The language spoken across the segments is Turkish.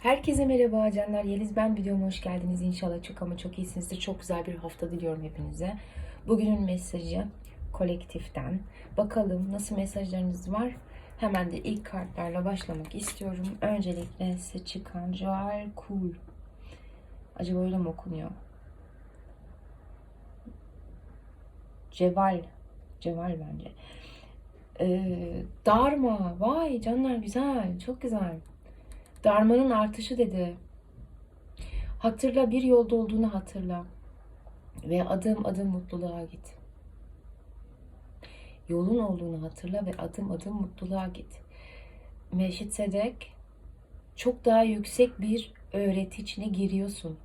Herkese merhaba canlar. Yeliz ben videoma hoş geldiniz. İnşallah çok ama çok iyisinizdir. Çok güzel bir hafta diliyorum hepinize. Bugünün mesajı kolektiften. Bakalım nasıl mesajlarınız var. Hemen de ilk kartlarla başlamak istiyorum. Öncelikle size çıkan Joel Cool. Acaba öyle mi okunuyor? Ceval. Ceval bence. Ee, Darma. Vay canlar güzel. Çok güzel. Darmanın artışı dedi. Hatırla bir yolda olduğunu hatırla. Ve adım adım mutluluğa git. Yolun olduğunu hatırla ve adım adım mutluluğa git. Meşit Sedek çok daha yüksek bir öğreti içine giriyorsun.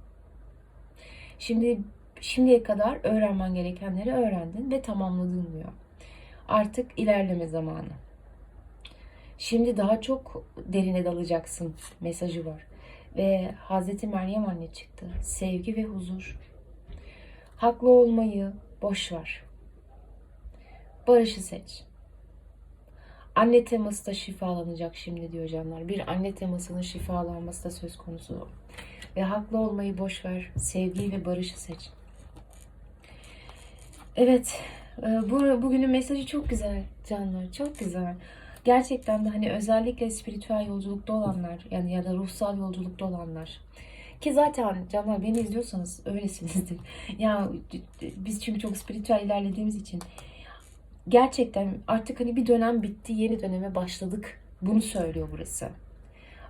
Şimdi şimdiye kadar öğrenmen gerekenleri öğrendin ve tamamladın diyor. Artık ilerleme zamanı. Şimdi daha çok derine dalacaksın mesajı var. Ve Hazreti Meryem anne çıktı. Sevgi ve huzur. Haklı olmayı boş ver. Barışı seç. Anne teması da şifalanacak şimdi diyor canlar. Bir anne temasının şifalanması da söz konusu. Ve haklı olmayı boş ver. Sevgiyi ve barışı seç. Evet. e, Bu, bugünün mesajı çok güzel canlar. Çok güzel gerçekten de hani özellikle spiritüel yolculukta olanlar yani ya da ruhsal yolculukta olanlar ki zaten canlar beni izliyorsanız öylesinizdir. Ya biz çünkü çok spiritüel ilerlediğimiz için gerçekten artık hani bir dönem bitti, yeni döneme başladık. Bunu söylüyor burası.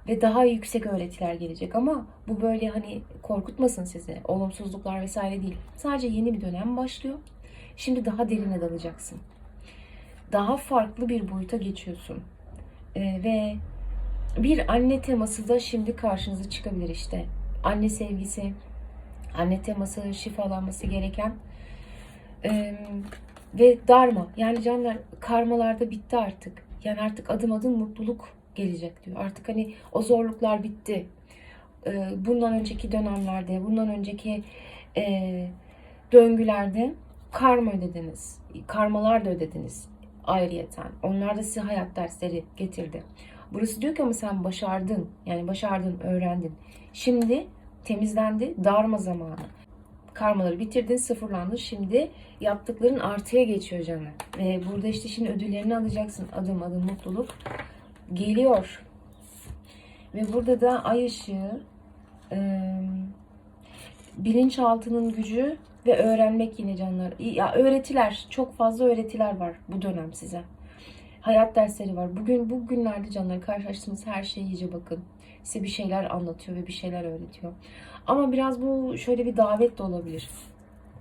Ve daha yüksek öğretiler gelecek ama bu böyle hani korkutmasın sizi. Olumsuzluklar vesaire değil. Sadece yeni bir dönem başlıyor. Şimdi daha derine dalacaksın daha farklı bir boyuta geçiyorsun. Ee, ve bir anne teması da şimdi karşınıza çıkabilir işte. Anne sevgisi, anne teması şifalanması gereken ee, ve darma. Yani canlar karmalarda bitti artık. Yani artık adım adım mutluluk gelecek diyor. Artık hani o zorluklar bitti. Ee, bundan önceki dönemlerde, bundan önceki e, döngülerde karma ödediniz. Karmalar da ödediniz ayrıyeten. Onlar da size hayat dersleri getirdi. Burası diyor ki ama sen başardın. Yani başardın, öğrendin. Şimdi temizlendi, darma zamanı. Karmaları bitirdin, sıfırlandın. Şimdi yaptıkların artıya geçiyor canım. Ve burada işte şimdi ödüllerini alacaksın. Adım adım mutluluk geliyor. Ve burada da ay ışığı, e, bilinçaltının gücü ve öğrenmek yine canlar. Ya öğretiler, çok fazla öğretiler var bu dönem size. Hayat dersleri var. Bugün bugünlerde canlar karşılaştığınız her şeye iyice bakın. Size bir şeyler anlatıyor ve bir şeyler öğretiyor. Ama biraz bu şöyle bir davet de olabilir.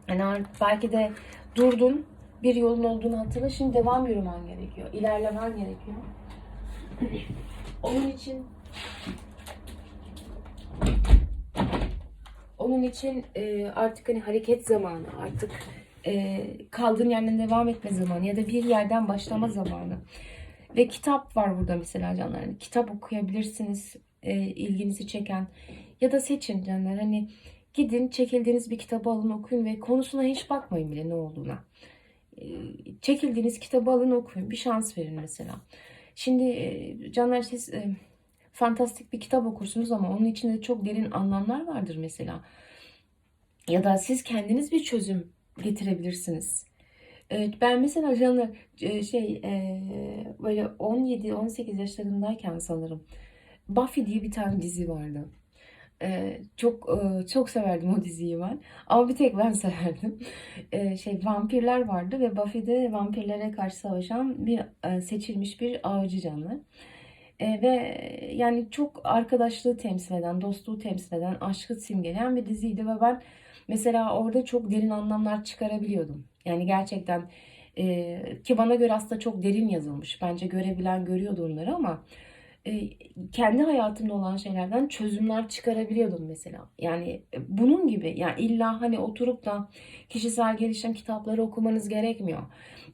Yani belki de durdun, bir yolun olduğunu hatırla. Şimdi devam yürümen gerekiyor. İlerlemen gerekiyor. Onun için onun için e, artık hani hareket zamanı, artık e, kaldığın yerden devam etme zamanı ya da bir yerden başlama zamanı. Ve kitap var burada mesela canlar. Hani kitap okuyabilirsiniz e, ilginizi çeken ya da seçin canlar. Hani gidin çekildiğiniz bir kitabı alın okuyun ve konusuna hiç bakmayın bile ne olduğuna. E, çekildiğiniz kitabı alın okuyun. Bir şans verin mesela. Şimdi e, canlar siz e, fantastik bir kitap okursunuz ama onun içinde çok derin anlamlar vardır mesela. Ya da siz kendiniz bir çözüm getirebilirsiniz. Evet, ben mesela canlı e, şey e, böyle 17-18 yaşlarındayken sanırım Buffy diye bir tane dizi vardı. E, çok çok severdim o diziyi ben. Ama bir tek ben severdim. Şey vampirler vardı ve Buffy'de vampirlere karşı savaşan bir seçilmiş bir avcı canlı. E, ve yani çok arkadaşlığı temsil eden, dostluğu temsil eden, aşkı simgeleyen bir diziydi ve ben mesela orada çok derin anlamlar çıkarabiliyordum. Yani gerçekten e, ki bana göre aslında çok derin yazılmış. Bence görebilen görüyordu onları ama kendi hayatımda olan şeylerden çözümler çıkarabiliyordum mesela. Yani e, bunun gibi yani illa hani oturup da kişisel gelişim kitapları okumanız gerekmiyor.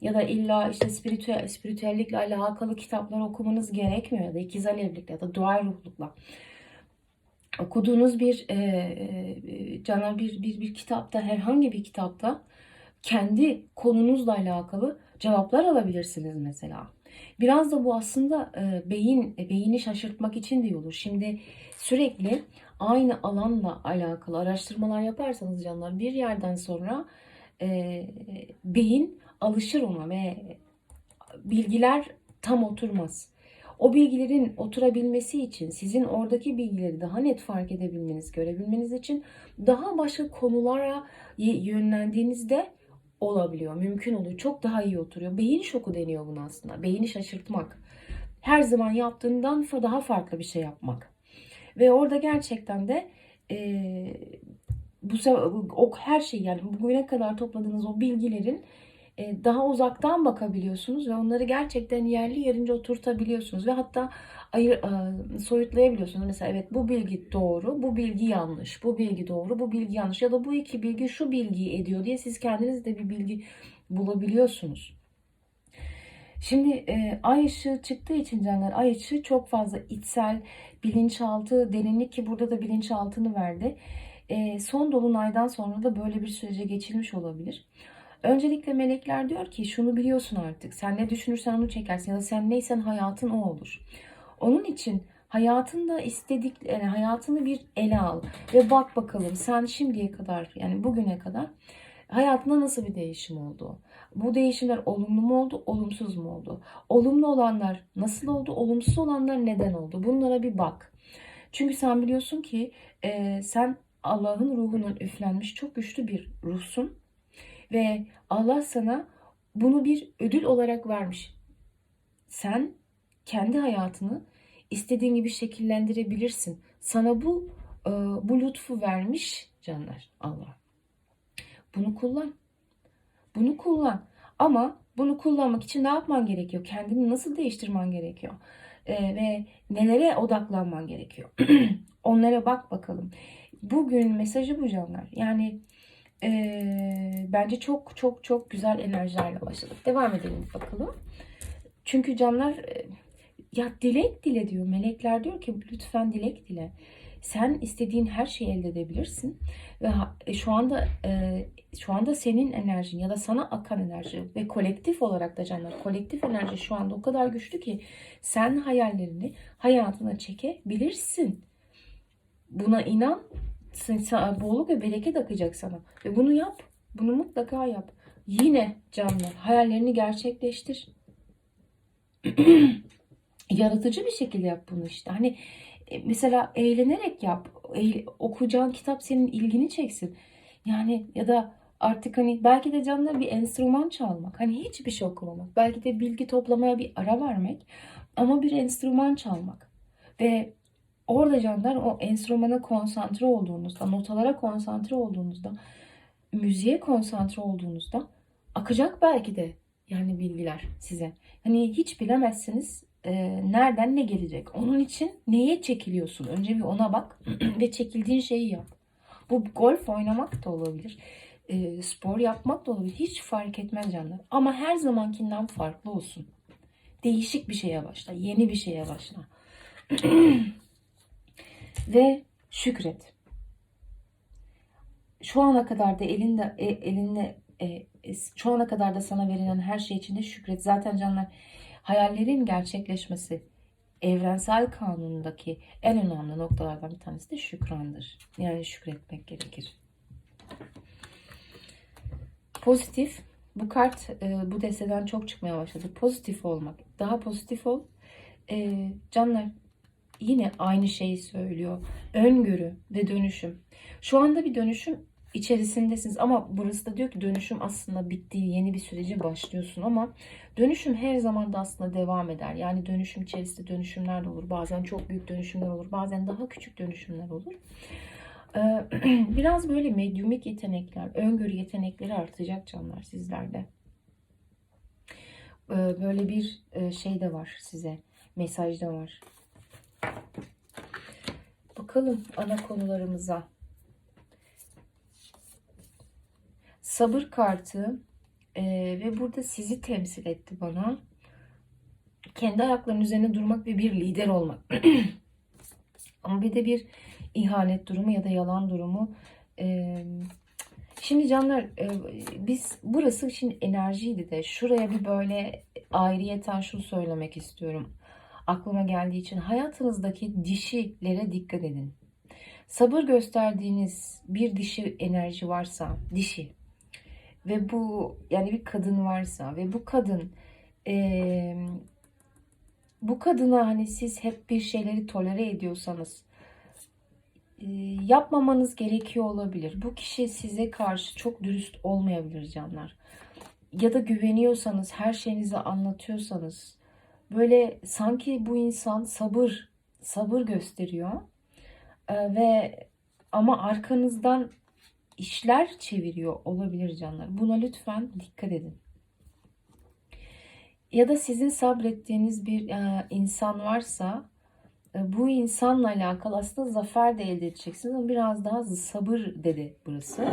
Ya da illa işte spiritüel, spiritüellikle alakalı kitaplar okumanız gerekmiyor. Ya da ikiz alevlikle ya da dual ruhlukla okuduğunuz bir e, e, cana bir, bir bir kitapta herhangi bir kitapta kendi konunuzla alakalı cevaplar alabilirsiniz mesela. Biraz da bu aslında e, beyin e, beyni şaşırtmak için de olur. Şimdi sürekli aynı alanla alakalı araştırmalar yaparsanız canlar bir yerden sonra e, beyin alışır ona ve bilgiler tam oturmaz. O bilgilerin oturabilmesi için sizin oradaki bilgileri daha net fark edebilmeniz, görebilmeniz için daha başka konulara yönlendiğinizde olabiliyor, mümkün oluyor. Çok daha iyi oturuyor. Beyin şoku deniyor buna aslında. Beyni şaşırtmak. Her zaman yaptığından daha farklı bir şey yapmak. Ve orada gerçekten de eee, bu o her şey yani bugüne kadar topladığınız o bilgilerin e, daha uzaktan bakabiliyorsunuz ve onları gerçekten yerli yerince oturtabiliyorsunuz ve hatta ayır, e, soyutlayabiliyorsunuz. Mesela evet bu bilgi doğru, bu bilgi yanlış, bu bilgi doğru, bu bilgi yanlış ya da bu iki bilgi şu bilgiyi ediyor diye siz kendiniz de bir bilgi bulabiliyorsunuz. Şimdi e, ay ışığı çıktığı için canlar ay ışığı çok fazla içsel, bilinçaltı, derinlik ki burada da bilinçaltını verdi. E, son dolunaydan sonra da böyle bir sürece geçilmiş olabilir. Öncelikle melekler diyor ki şunu biliyorsun artık. Sen ne düşünürsen onu çekersin ya da sen neysen hayatın o olur. Onun için hayatında istedik yani hayatını bir ele al ve bak bakalım sen şimdiye kadar yani bugüne kadar hayatında nasıl bir değişim oldu? Bu değişimler olumlu mu oldu, olumsuz mu oldu? Olumlu olanlar nasıl oldu, olumsuz olanlar neden oldu? Bunlara bir bak. Çünkü sen biliyorsun ki e, sen Allah'ın ruhunun üflenmiş çok güçlü bir ruhsun. Ve Allah sana bunu bir ödül olarak vermiş. Sen kendi hayatını istediğin gibi şekillendirebilirsin. Sana bu e, bu lütfu vermiş canlar Allah. Bunu kullan. Bunu kullan. Ama bunu kullanmak için ne yapman gerekiyor? Kendini nasıl değiştirmen gerekiyor? E, ve nelere odaklanman gerekiyor? Onlara bak bakalım. Bugün mesajı bu canlar. Yani ee, bence çok çok çok güzel enerjilerle başladık. Devam edelim bakalım. Çünkü canlar e, ya dilek dile diyor. Melekler diyor ki lütfen dilek dile. Sen istediğin her şeyi elde edebilirsin ve e, şu anda e, şu anda senin enerjin ya da sana akan enerji ve kolektif olarak da canlar kolektif enerji şu anda o kadar güçlü ki sen hayallerini hayatına çekebilirsin. Buna inan bolluk ve bereket akacak sana. Ve bunu yap. Bunu mutlaka yap. Yine canlar hayallerini gerçekleştir. Yaratıcı bir şekilde yap bunu işte. Hani e, mesela eğlenerek yap. Okuyacağın kitap senin ilgini çeksin. Yani ya da artık hani belki de canına bir enstrüman çalmak. Hani hiçbir şey okumamak. Belki de bilgi toplamaya bir ara vermek. Ama bir enstrüman çalmak. Ve Orada canlar o enstrümana konsantre olduğunuzda, notalara konsantre olduğunuzda, müziğe konsantre olduğunuzda akacak belki de yani bilgiler size. Hani hiç bilemezsiniz e, nereden ne gelecek. Onun için neye çekiliyorsun? Önce bir ona bak ve çekildiğin şeyi yap. Bu golf oynamak da olabilir. e, spor yapmak da olabilir. Hiç fark etmez canlar. Ama her zamankinden farklı olsun. Değişik bir şeye başla. Yeni bir şeye başla. ve şükret. Şu ana kadar da elinde e, elinde e, e, şu ana kadar da sana verilen her şey için de şükret. Zaten canlar hayallerin gerçekleşmesi evrensel kanunundaki en önemli noktalardan bir tanesi de şükrandır. Yani şükretmek gerekir. Pozitif. Bu kart bu desteden çok çıkmaya başladı. Pozitif olmak. Daha pozitif ol. Canlar yine aynı şeyi söylüyor. Öngörü ve dönüşüm. Şu anda bir dönüşüm içerisindesiniz ama burası da diyor ki dönüşüm aslında bittiği yeni bir sürece başlıyorsun ama dönüşüm her zaman da aslında devam eder. Yani dönüşüm içerisinde dönüşümler de olur. Bazen çok büyük dönüşümler olur. Bazen daha küçük dönüşümler olur. Ee, Biraz böyle medyumik yetenekler, öngörü yetenekleri artacak canlar sizlerde. Ee, Böyle bir e, şey de var size. Mesaj da var. Bakalım ana konularımıza. Sabır kartı e, ve burada sizi temsil etti bana. Kendi ayaklarının üzerine durmak ve bir lider olmak. Ama bir de bir ihanet durumu ya da yalan durumu. E, şimdi canlar e, biz burası şimdi enerjiydi de şuraya bir böyle ayrıyeten şunu söylemek istiyorum. Aklıma geldiği için hayatınızdaki dişilere dikkat edin. Sabır gösterdiğiniz bir dişi enerji varsa, dişi ve bu yani bir kadın varsa ve bu kadın eee, bu kadına hani siz hep bir şeyleri tolere ediyorsanız e, yapmamanız gerekiyor olabilir. Bu kişi size karşı çok dürüst olmayabilir canlar. Ya da güveniyorsanız, her şeyinizi anlatıyorsanız böyle sanki bu insan sabır sabır gösteriyor E, ve ama arkanızdan işler çeviriyor olabilir canlar. Buna lütfen dikkat edin. Ya da sizin sabrettiğiniz bir e, insan varsa e, bu insanla alakalı aslında zafer de elde edeceksiniz ama biraz daha sabır dedi burası.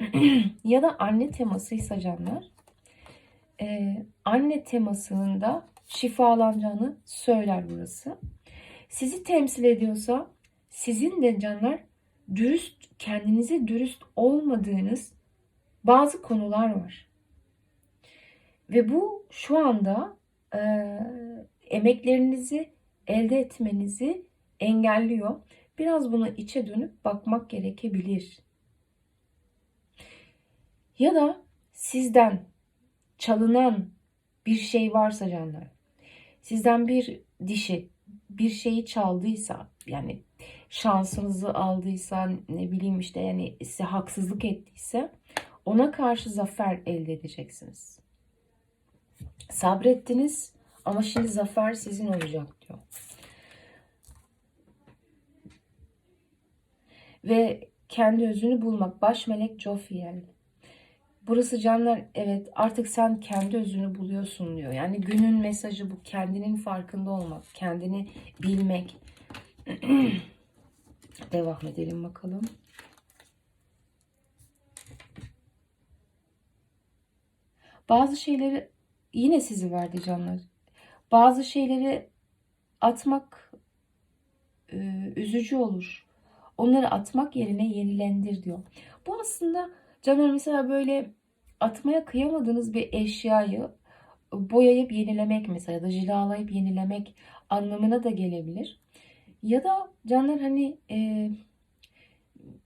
ya da anne temasıysa canlar e, anne temasının da şifalanacağını söyler burası. Sizi temsil ediyorsa sizin de canlar dürüst kendinize dürüst olmadığınız bazı konular var. Ve bu şu anda e, emeklerinizi elde etmenizi engelliyor. Biraz buna içe dönüp bakmak gerekebilir. Ya da sizden çalınan bir şey varsa canlar, sizden bir dişi bir şeyi çaldıysa, yani şansınızı aldıysa, ne bileyim işte yani size haksızlık ettiyse ona karşı zafer elde edeceksiniz. Sabrettiniz ama şimdi zafer sizin olacak diyor. Ve kendi özünü bulmak. Baş melek Jophiel. Burası canlar evet artık sen kendi özünü buluyorsun diyor. Yani günün mesajı bu. Kendinin farkında olmak. Kendini bilmek. Devam edelim bakalım. Bazı şeyleri yine sizi verdi canlar. Bazı şeyleri atmak e, üzücü olur. Onları atmak yerine yenilendir diyor. Bu aslında canlar mesela böyle atmaya kıyamadığınız bir eşyayı boyayıp yenilemek mesela ya da cilalayıp yenilemek anlamına da gelebilir. Ya da canlar hani e,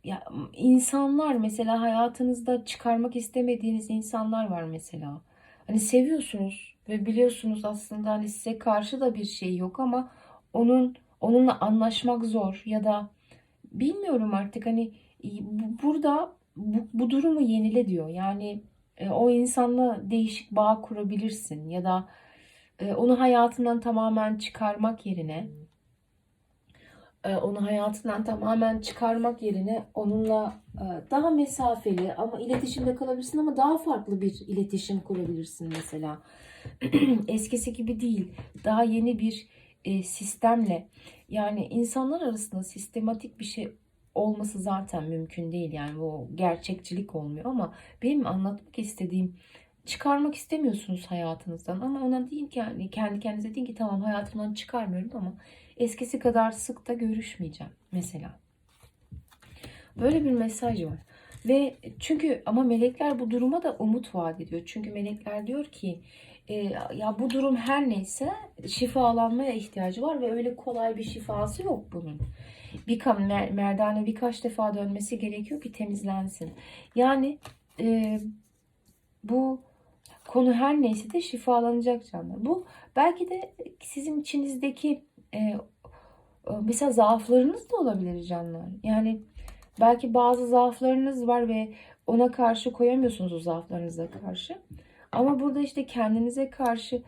ya insanlar mesela hayatınızda çıkarmak istemediğiniz insanlar var mesela. Hani seviyorsunuz ve biliyorsunuz aslında hani size karşı da bir şey yok ama onun onunla anlaşmak zor ya da bilmiyorum artık hani bu- burada bu, bu durumu yenile diyor. Yani e, o insanla değişik bağ kurabilirsin ya da e, onu hayatından tamamen çıkarmak yerine e, onu hayatından tamamen çıkarmak yerine onunla e, daha mesafeli ama iletişimde kalabilirsin ama daha farklı bir iletişim kurabilirsin mesela. Eskisi gibi değil. Daha yeni bir e, sistemle yani insanlar arasında sistematik bir şey olması zaten mümkün değil. Yani bu gerçekçilik olmuyor ama benim anlatmak istediğim çıkarmak istemiyorsunuz hayatınızdan ama ona deyin ki yani kendi kendinize deyin ki tamam hayatımdan çıkarmıyorum ama eskisi kadar sık da görüşmeyeceğim mesela. Böyle bir mesaj var. Ve çünkü ama melekler bu duruma da umut vaat ediyor. Çünkü melekler diyor ki e, ya bu durum her neyse şifalanmaya ihtiyacı var ve öyle kolay bir şifası yok bunun. Bir mer merdane birkaç defa dönmesi gerekiyor ki temizlensin. Yani e, bu konu her neyse de şifalanacak canlar. Bu belki de sizin içinizdeki e, mesela zaaflarınız da olabilir canlar. Yani belki bazı zaaflarınız var ve ona karşı koyamıyorsunuz o zaaflarınıza karşı. Ama burada işte kendinize karşı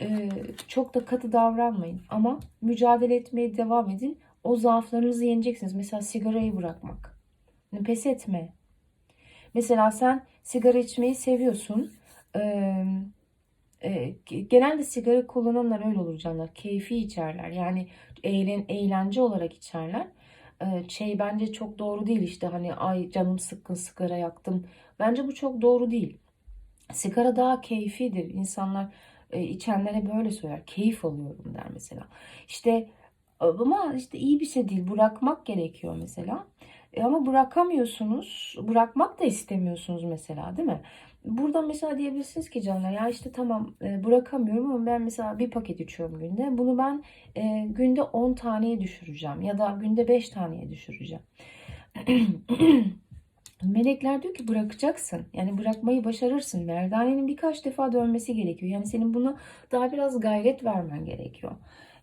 e, çok da katı davranmayın. Ama mücadele etmeye devam edin. O zaaflarınızı yeneceksiniz. Mesela sigarayı bırakmak. Yani pes etme. Mesela sen sigara içmeyi seviyorsun. Ee, e, genelde sigara kullananlar öyle olur canlar. Keyfi içerler. Yani eğlen, eğlence olarak içerler. Ee, şey bence çok doğru değil işte hani ay canım sıkkın sigara yaktım. Bence bu çok doğru değil. Sigara daha keyfidir. İnsanlar e, içenlere böyle söyler. Keyif alıyorum der mesela. İşte ama işte iyi bir şey değil. Bırakmak gerekiyor mesela. E ama bırakamıyorsunuz. Bırakmak da istemiyorsunuz mesela değil mi? Burada mesela diyebilirsiniz ki canlar ya işte tamam e, bırakamıyorum ama ben mesela bir paket içiyorum günde. Bunu ben e, günde 10 taneye düşüreceğim ya da günde 5 taneye düşüreceğim. Melekler diyor ki bırakacaksın. Yani bırakmayı başarırsın. Merdanenin birkaç defa dönmesi gerekiyor. Yani senin buna daha biraz gayret vermen gerekiyor.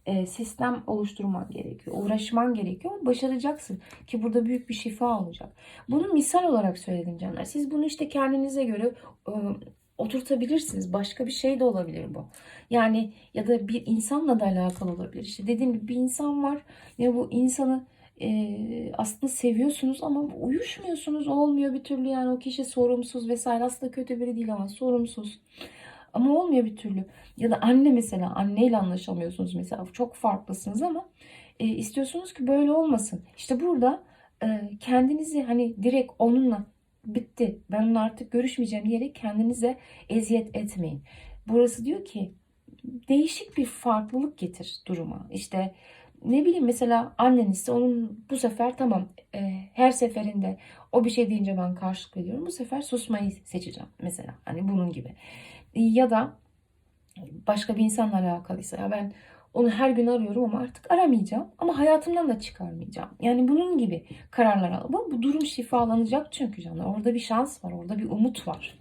E, sistem oluşturman gerekiyor. Uğraşman gerekiyor. Başaracaksın. Ki burada büyük bir şifa olacak. Bunu misal olarak söyledim canlar. Siz bunu işte kendinize göre e, oturtabilirsiniz. Başka bir şey de olabilir bu. Yani ya da bir insanla da alakalı olabilir. İşte dediğim gibi bir insan var ve bu insanı e, aslında seviyorsunuz ama uyuşmuyorsunuz. Olmuyor bir türlü yani o kişi sorumsuz vesaire. Aslında kötü biri değil ama sorumsuz. Ama olmuyor bir türlü. Ya da anne mesela anneyle anlaşamıyorsunuz mesela. Çok farklısınız ama e, istiyorsunuz ki böyle olmasın. İşte burada e, kendinizi hani direkt onunla bitti. Ben onunla artık görüşmeyeceğim diyerek kendinize eziyet etmeyin. Burası diyor ki değişik bir farklılık getir duruma. İşte ne bileyim mesela annen ise onun bu sefer tamam e, her seferinde o bir şey deyince ben karşılık veriyorum. Bu sefer susmayı seçeceğim mesela. Hani bunun gibi. Ya da başka bir insanla alakalıysa ya ben onu her gün arıyorum ama artık aramayacağım. Ama hayatımdan da çıkarmayacağım. Yani bunun gibi kararlar al. Bu, bu durum şifalanacak çünkü canlar. Orada bir şans var. Orada bir umut var.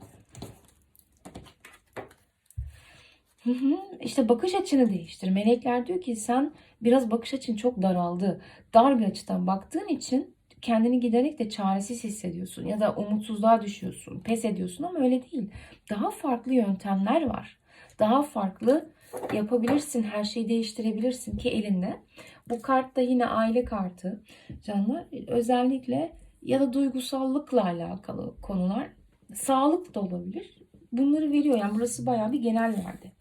Hı. İşte bakış açını değiştir. Melekler diyor ki sen biraz bakış açın çok daraldı. Dar bir açıdan baktığın için kendini giderek de çaresiz hissediyorsun ya da umutsuzluğa düşüyorsun, pes ediyorsun ama öyle değil. Daha farklı yöntemler var. Daha farklı yapabilirsin, her şeyi değiştirebilirsin ki elinde. Bu kart da yine aile kartı canlar. Özellikle ya da duygusallıkla alakalı konular. Sağlık da olabilir. Bunları veriyor. Yani burası bayağı bir genel verdi.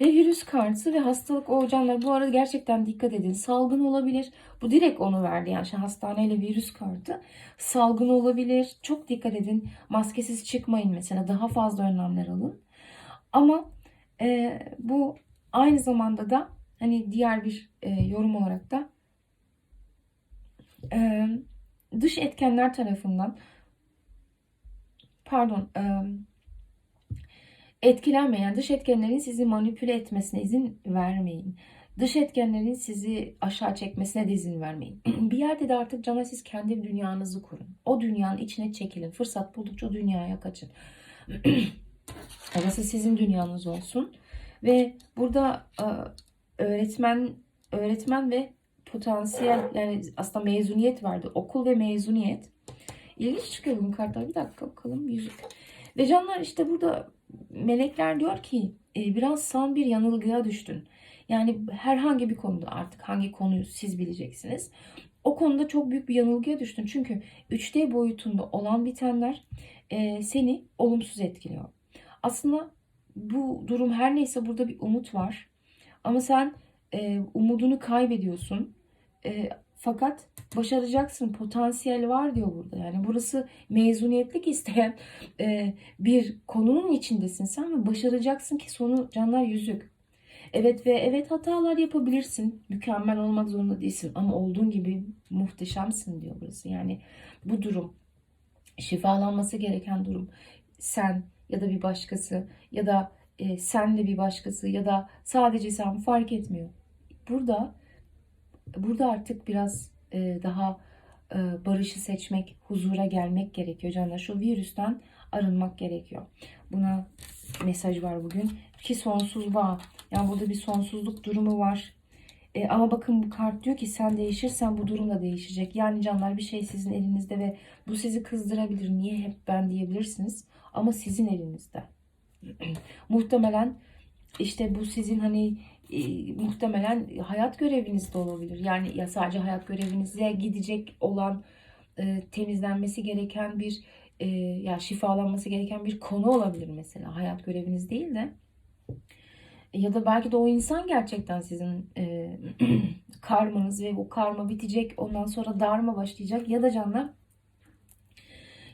Ve virüs kartı ve hastalık o canlar bu arada gerçekten dikkat edin. Salgın olabilir. Bu direkt onu verdi yani hastaneyle virüs kartı. Salgın olabilir. Çok dikkat edin. Maskesiz çıkmayın mesela. Daha fazla önlemler alın. Ama e, bu aynı zamanda da hani diğer bir e, yorum olarak da e, dış etkenler tarafından pardon e, etkilenmeyen dış etkenlerin sizi manipüle etmesine izin vermeyin. Dış etkenlerin sizi aşağı çekmesine de izin vermeyin. bir yerde de artık cana siz kendi dünyanızı kurun. O dünyanın içine çekilin. Fırsat buldukça o dünyaya kaçın. Orası sizin dünyanız olsun. Ve burada e, öğretmen öğretmen ve potansiyel yani aslında mezuniyet vardı. Okul ve mezuniyet. İlginç çıkıyor bugün kartlar. Bir dakika bakalım. Yüzük. Ve canlar işte burada melekler diyor ki e, biraz san bir yanılgıya düştün. Yani herhangi bir konuda artık hangi konuyu siz bileceksiniz. O konuda çok büyük bir yanılgıya düştün. Çünkü 3D boyutunda olan bitenler e, seni olumsuz etkiliyor. Aslında bu durum her neyse burada bir umut var. Ama sen e, umudunu kaybediyorsun. E, fakat başaracaksın. Potansiyel var diyor burada. Yani burası mezuniyetlik isteyen e, bir konunun içindesin sen ve başaracaksın ki sonu canlar yüzük. Evet ve evet hatalar yapabilirsin. Mükemmel olmak zorunda değilsin ama olduğun gibi muhteşemsin diyor burası. Yani bu durum şifalanması gereken durum. Sen ya da bir başkası ya da e, sen de bir başkası ya da sadece sen fark etmiyor. Burada burada artık biraz e, daha e, barışı seçmek, huzura gelmek gerekiyor canlar. Şu virüsten arınmak gerekiyor. Buna mesaj var bugün. Ki sonsuz bağ. Yani burada bir sonsuzluk durumu var. E, ama bakın bu kart diyor ki sen değişirsen bu durum da değişecek. Yani canlar bir şey sizin elinizde ve bu sizi kızdırabilir. Niye hep ben diyebilirsiniz. Ama sizin elinizde. Muhtemelen işte bu sizin hani muhtemelen hayat göreviniz de olabilir. Yani ya sadece hayat görevinize gidecek olan e, temizlenmesi gereken bir e, ya şifalanması gereken bir konu olabilir mesela. Hayat göreviniz değil de ya da belki de o insan gerçekten sizin e, karmanız ve o karma bitecek. Ondan sonra darma başlayacak ya da canlar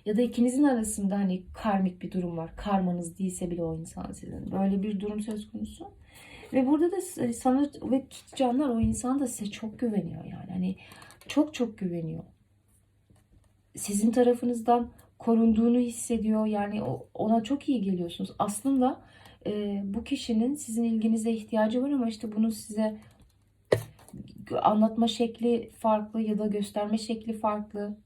ya da ikinizin arasında hani karmik bir durum var. Karmanız değilse bile o insan sizin. Böyle bir durum söz konusu. Ve burada da sana ve canlar o insan da size çok güveniyor yani. Hani çok çok güveniyor. Sizin tarafınızdan korunduğunu hissediyor. Yani ona çok iyi geliyorsunuz. Aslında e, bu kişinin sizin ilginize ihtiyacı var ama işte bunu size anlatma şekli farklı ya da gösterme şekli farklı.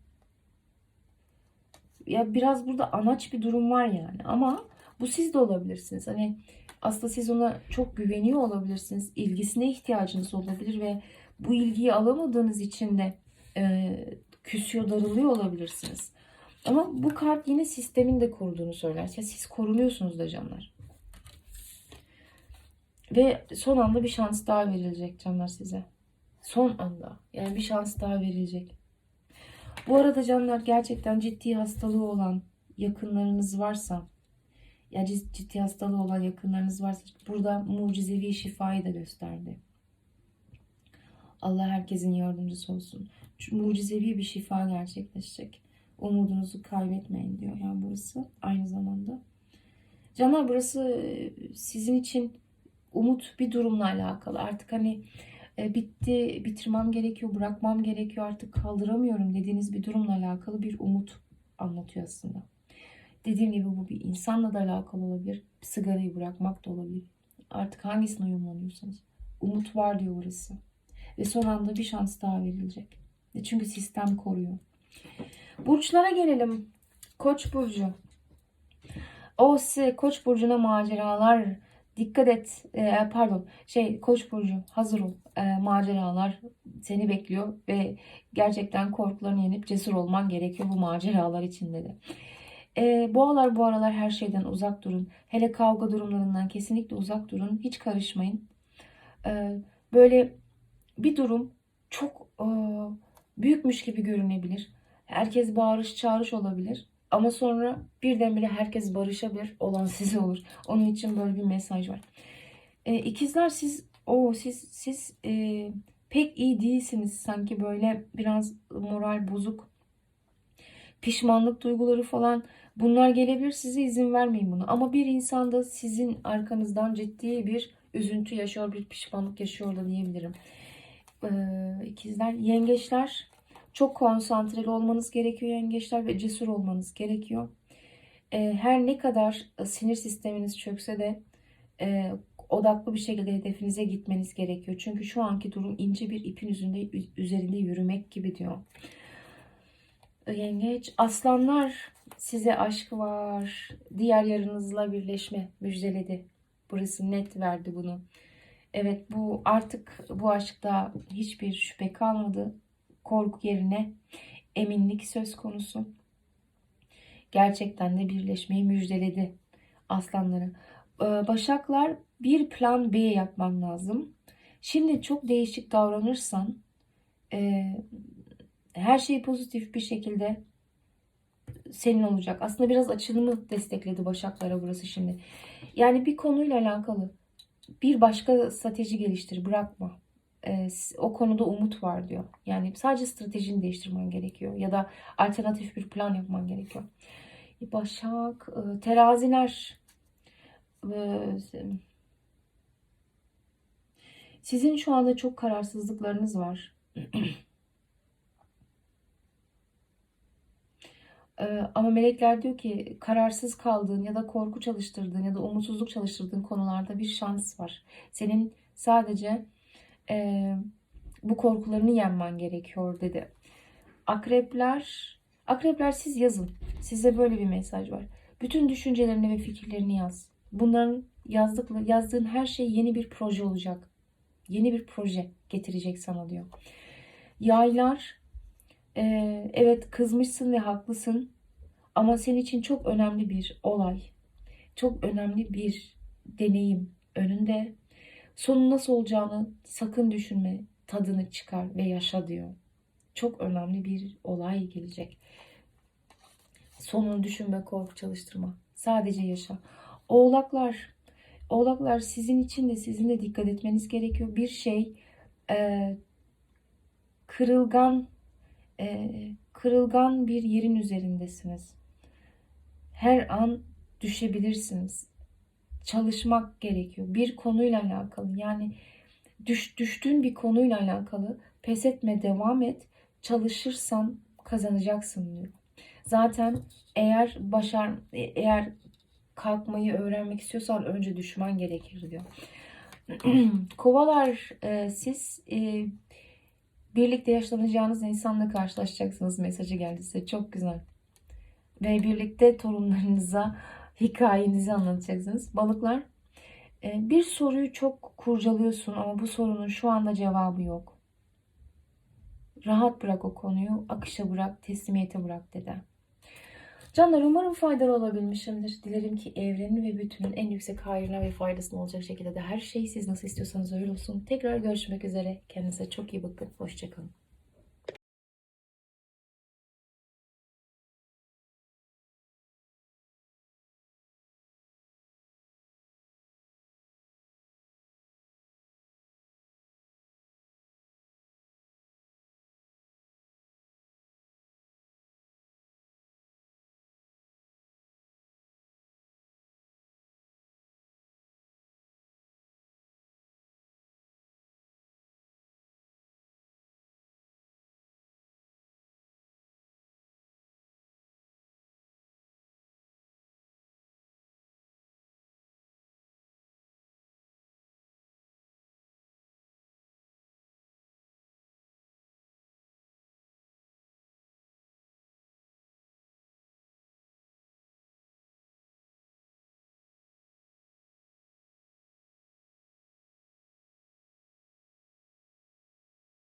Ya biraz burada anaç bir durum var yani. Ama bu siz de olabilirsiniz. Hani aslında siz ona çok güveniyor olabilirsiniz. İlgisine ihtiyacınız olabilir ve bu ilgiyi alamadığınız için de e, küsüyor, darılıyor olabilirsiniz. Ama bu kart yine sistemin de koruduğunu söyler. Ya siz korunuyorsunuz da canlar. Ve son anda bir şans daha verilecek canlar size. Son anda. Yani bir şans daha verilecek. Bu arada canlar gerçekten ciddi hastalığı olan yakınlarınız varsa cid- ciddi hastalığı olan yakınlarınız varsa burada mucizevi şifayı da gösterdi. Allah herkesin yardımcısı olsun. Çünkü mucizevi bir şifa gerçekleşecek. Umudunuzu kaybetmeyin diyor yani burası aynı zamanda. Canlar burası e, sizin için umut bir durumla alakalı. Artık hani e, bitti, bitirmem gerekiyor, bırakmam gerekiyor, artık kaldıramıyorum dediğiniz bir durumla alakalı bir umut anlatıyor aslında. Dediğim gibi bu bir insanla da alakalı olabilir. Bir sigarayı bırakmak da olabilir. Artık hangisine uyumlanıyorsanız. Umut var diyor burası. Ve son anda bir şans daha verilecek. E, Çünkü sistem koruyor. Burçlara gelelim. Koç burcu. O size Koç burcuna maceralar. Dikkat et. E, pardon. Şey Koç burcu hazır ol. E, maceralar seni bekliyor ve gerçekten korkularını yenip cesur olman gerekiyor bu maceralar içinde de. E, boğalar bu aralar her şeyden uzak durun. Hele kavga durumlarından kesinlikle uzak durun. Hiç karışmayın. E, böyle bir durum çok e, büyükmüş gibi görünebilir. Herkes bağırış çağırış olabilir. Ama sonra birdenbire herkes barışabilir. Olan size olur. Onun için böyle bir mesaj var. E, ikizler siz o siz siz e, pek iyi değilsiniz. Sanki böyle biraz moral bozuk. Pişmanlık duyguları falan bunlar gelebilir. Size izin vermeyin bunu. Ama bir insan da sizin arkanızdan ciddi bir üzüntü yaşıyor, bir pişmanlık yaşıyor da diyebilirim. Ee, ikizler, yengeçler çok konsantreli olmanız gerekiyor yengeçler ve cesur olmanız gerekiyor. Ee, her ne kadar sinir sisteminiz çökse de e, odaklı bir şekilde hedefinize gitmeniz gerekiyor. Çünkü şu anki durum ince bir ipin üzerinde, üzerinde yürümek gibi diyor. Yengeç, aslanlar size aşk var. Diğer yarınızla birleşme müjdeledi. Burası net verdi bunu. Evet bu artık bu aşkta hiçbir şüphe kalmadı. Korku yerine eminlik söz konusu. Gerçekten de birleşmeyi müjdeledi aslanları. Ee, Başaklar bir plan B yapman lazım. Şimdi çok değişik davranırsan e, her şey pozitif bir şekilde senin olacak. Aslında biraz açılımı destekledi Başaklara burası şimdi. Yani bir konuyla alakalı bir başka strateji geliştir, bırakma. Ee, o konuda umut var diyor. Yani sadece stratejini değiştirmen gerekiyor ya da alternatif bir plan yapman gerekiyor. Başak, e, teraziler e, sizin şu anda çok kararsızlıklarınız var. Ee, Ama melekler diyor ki kararsız kaldığın ya da korku çalıştırdığın ya da umutsuzluk çalıştırdığın konularda bir şans var. Senin sadece e, bu korkularını yenmen gerekiyor dedi. Akrepler, akrepler siz yazın. Size böyle bir mesaj var. Bütün düşüncelerini ve fikirlerini yaz. Bunların yazdıkla, yazdığın her şey yeni bir proje olacak. Yeni bir proje getirecek sana diyor. Yaylar, e, evet kızmışsın ve haklısın. Ama senin için çok önemli bir olay. Çok önemli bir deneyim önünde. Sonu nasıl olacağını sakın düşünme. Tadını çıkar ve yaşa diyor. Çok önemli bir olay gelecek. Sonunu düşünme, korku çalıştırma. Sadece yaşa. Oğlaklar, oğlaklar sizin için de sizin de dikkat etmeniz gerekiyor. Bir şey e, kırılgan e, kırılgan bir yerin üzerindesiniz. Her an düşebilirsiniz. Çalışmak gerekiyor. Bir konuyla alakalı yani düş, düştüğün bir konuyla alakalı pes etme, devam et. çalışırsan kazanacaksın diyor. Zaten eğer başar eğer kalkmayı öğrenmek istiyorsan önce düşman gerekir diyor. Kovalar e, siz e, birlikte yaşlanacağınız insanla karşılaşacaksınız mesajı geldi size. Çok güzel. Ve birlikte torunlarınıza hikayenizi anlatacaksınız. Balıklar e, bir soruyu çok kurcalıyorsun ama bu sorunun şu anda cevabı yok. Rahat bırak o konuyu, akışa bırak, teslimiyete bırak dedi. Canlar umarım faydalı olabilmişimdir. Dilerim ki evrenin ve bütünün en yüksek hayrına ve faydasına olacak şekilde de her şey siz nasıl istiyorsanız öyle olsun. Tekrar görüşmek üzere. Kendinize çok iyi bakın. Hoşçakalın.